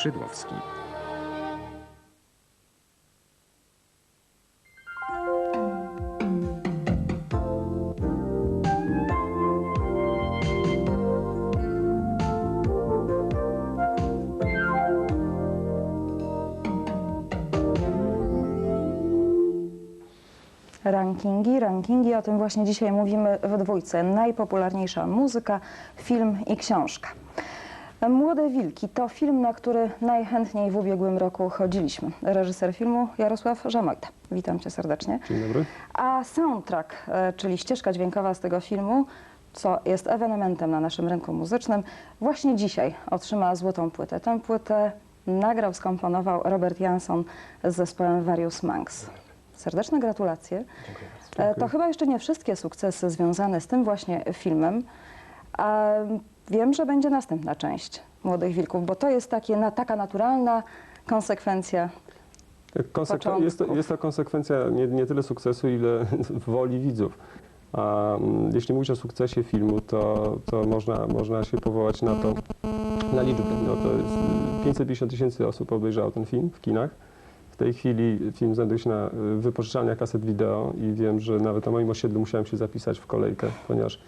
Szydłowski. Rankingi, rankingi, o tym właśnie dzisiaj mówimy w dwójce. Najpopularniejsza muzyka, film i książka. Młode Wilki to film, na który najchętniej w ubiegłym roku chodziliśmy. Reżyser filmu Jarosław Żamojta. Witam cię serdecznie. Dzień dobry. A soundtrack, e, czyli ścieżka dźwiękowa z tego filmu, co jest ewenementem na naszym rynku muzycznym, właśnie dzisiaj otrzyma złotą płytę. Tę płytę nagrał, skomponował Robert Jansson z zespołem Various Monks. Serdeczne gratulacje. E, To chyba jeszcze nie wszystkie sukcesy związane z tym właśnie filmem. A wiem, że będzie następna część Młodych Wilków, bo to jest takie, na, taka naturalna konsekwencja. Konsekwen- jest, to, jest to konsekwencja nie, nie tyle sukcesu, ile woli widzów. A mm, jeśli mówić o sukcesie filmu, to, to można, można się powołać na to, na liczby. No to jest y, 550 tysięcy osób obejrzało ten film w kinach. W tej chwili film znajduje się na y, wypożyczalniach kaset wideo i wiem, że nawet na moim osiedlu musiałem się zapisać w kolejkę, ponieważ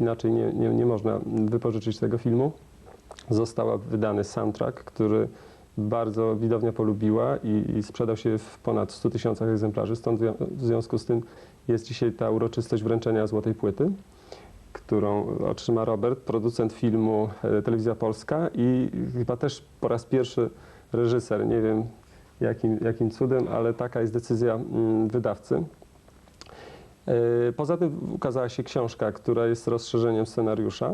inaczej nie, nie, nie można wypożyczyć tego filmu. Został wydany soundtrack, który bardzo widownia polubiła i, i sprzedał się w ponad 100 tysiącach egzemplarzy. Stąd w związku z tym jest dzisiaj ta uroczystość wręczenia złotej płyty, którą otrzyma Robert, producent filmu e, Telewizja Polska i chyba też po raz pierwszy reżyser. Nie wiem jakim, jakim cudem, ale taka jest decyzja mm, wydawcy. E, Poza tym ukazała się książka, która jest rozszerzeniem scenariusza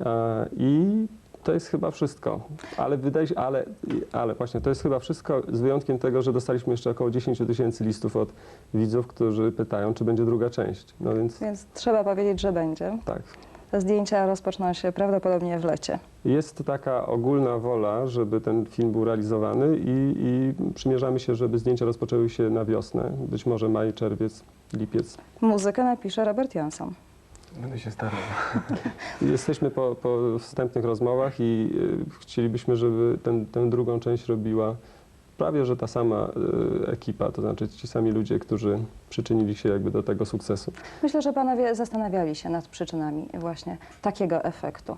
e, i to jest chyba wszystko. Ale wydaje się, ale, ale właśnie to jest chyba wszystko z wyjątkiem tego, że dostaliśmy jeszcze około 10 tysięcy listów od widzów, którzy pytają, czy będzie druga część. No więc Więc trzeba powiedzieć, że będzie. tak. Te zdjęcia rozpoczną się prawdopodobnie w lecie. Jest taka ogólna wola, żeby ten film był realizowany i, i przymierzamy się, żeby zdjęcia rozpoczęły się na wiosnę. Być może maj, czerwiec, lipiec. Muzykę napisze Robert Jansson. Będę się starał. Jesteśmy po, po wstępnych rozmowach i y, chcielibyśmy, żeby ten, tę drugą część robiła prawie, że ta sama y, ekipa, to znaczy ci sami ludzie, którzy przyczynili się jakby do tego sukcesu. Myślę, że panowie zastanawiali się nad przyczynami właśnie takiego efektu.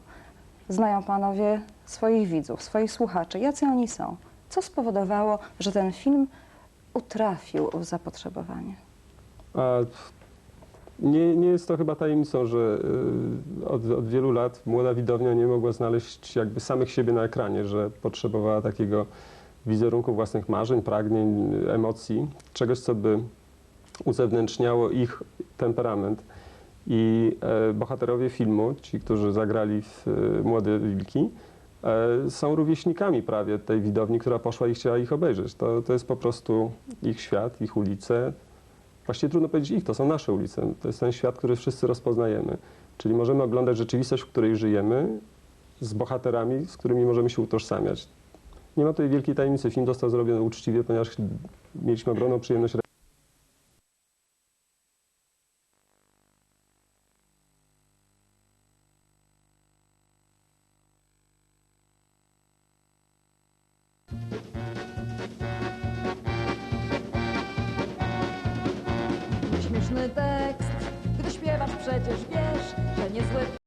Znają panowie swoich widzów, swoich słuchaczy. Jacy oni są? Co spowodowało, że ten film utrafił w zapotrzebowanie? A nie, nie jest to chyba tajemnicą, że y, od, od wielu lat młoda widownia nie mogła znaleźć jakby samych siebie na ekranie, że potrzebowała takiego wizerunku własnych marzeń, pragnień, emocji, czegoś, co by uzewnętrzniało ich temperament. I e, bohaterowie filmu, ci, którzy zagrali w e, Młode Wilki, e, są rówieśnikami prawie tej widowni, która poszła i chciała ich obejrzeć. To, to jest po prostu ich świat, ich ulice. Właściwie trudno powiedzieć ich, to są nasze ulice. To jest ten świat, który wszyscy rozpoznajemy. Czyli możemy oglądać rzeczywistość, w której żyjemy, z bohaterami, z którymi możemy się utożsamiać. Nie ma tutaj wielkiej tajemnicy. Film został zrobiony uczciwie, ponieważ mieliśmy ogromną przyjemność Śmieszny tekst, gdy śpiewasz przecież wiesz, że niezłe